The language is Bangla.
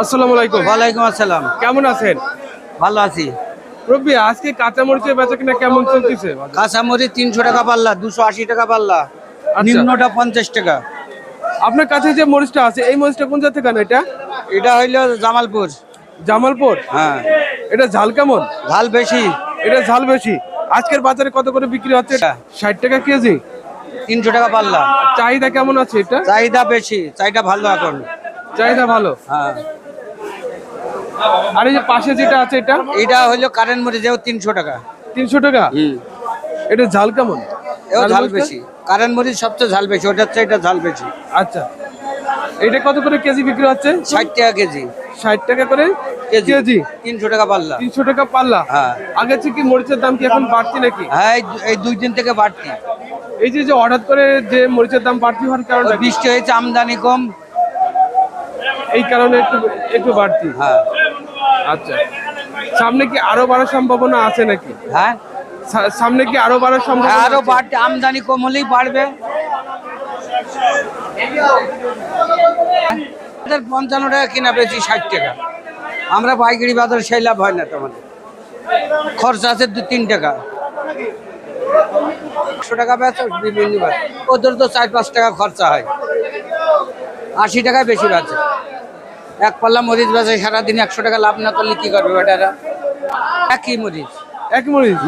আসসালামু আলাইকুম। ওয়ালাইকুম আসসালাম। কেমন আছেন? ভালো আছি। আজকে কাঁচা মরিচের বেচা কিনা কেমন চলতেছে? কাঁচামরিচ তিনশো টাকা পাল্লা দুশো আশি টাকা পাল্লা নিম্নটা পঞ্চাশ টাকা। আপনার কাছে যে মরিচটা আছে এই মরিচটা কোন এটা? এটা হইল জামালপুর। জামালপুর? হ্যাঁ। এটা ঝাল কেমন? ঝাল বেশি। এটা ঝাল বেশি। আজকের বাজারে কত করে বিক্রি হচ্ছে? এটা? ষাট টাকা কেজি? তিনশো টাকা পাল্লা। চাহিদা কেমন আছে এটা? চাহিদা বেশি চাহিদা ভালো এখন। চাহিদা ভালো? হ্যাঁ। আর এই যে পাশে যেটা আছে এটা? এটা হইল কারেন্ট মরিচ এও তিনশো টাকা। তিনশো টাকা? এটা ঝাল কেমন? এও ঝাল বেশি। কারেন্ট মরিচ সবচেয়ে ঝাল বেশি ওটার চাইটা ঝাল বেশি। আচ্ছা। এটা কত করে কেজি বিক্রি হচ্ছে? ষাট টাকা কেজি। ষাট টাকা করে কেজি। তিনশো টাকা পাল্লা। তিনশো টাকা পাল্লা? হ্যাঁ। আগে থেকে কি মরিচের দাম কি এখন বাড়তি নাকি? হ্যাঁ এই এই দুই দিন থেকে বাড়তি। এই যে যে হঠাৎ করে যে মরিচের দাম বাড়তি হওয়ার কারণে বৃষ্টি হয়েছে আমদানি কম এই কারণে একটু একটু বাড়তি? হ্যাঁ। আচ্ছা। সামনে কি আরও বাড়ার সম্ভাবনা আছে নাকি? হ্যাঁ। সামনে কি আরও বাড়ার সম্ভাবনা আরও আছে? বাড়তে আমদানি কম হলেই বাড়বে পঞ্চান্ন টাকা কিনা বেশি ষাট টাকা। আমরা পাইকারি বাজার সেই লাভ হয় না তোমার খরচা আছে দু তিন টাকা। একশো টাকা বেচো বিভিন্ন ওদের তো চার পাঁচ টাকা খরচা হয়। আশি টাকায় বেশি বেচে এক পাল্লা মরিচ বেচে সারাদিন একশো টাকা লাভ না করলে কি করবে বেটারা? একই মরিচ। এক মরিচ?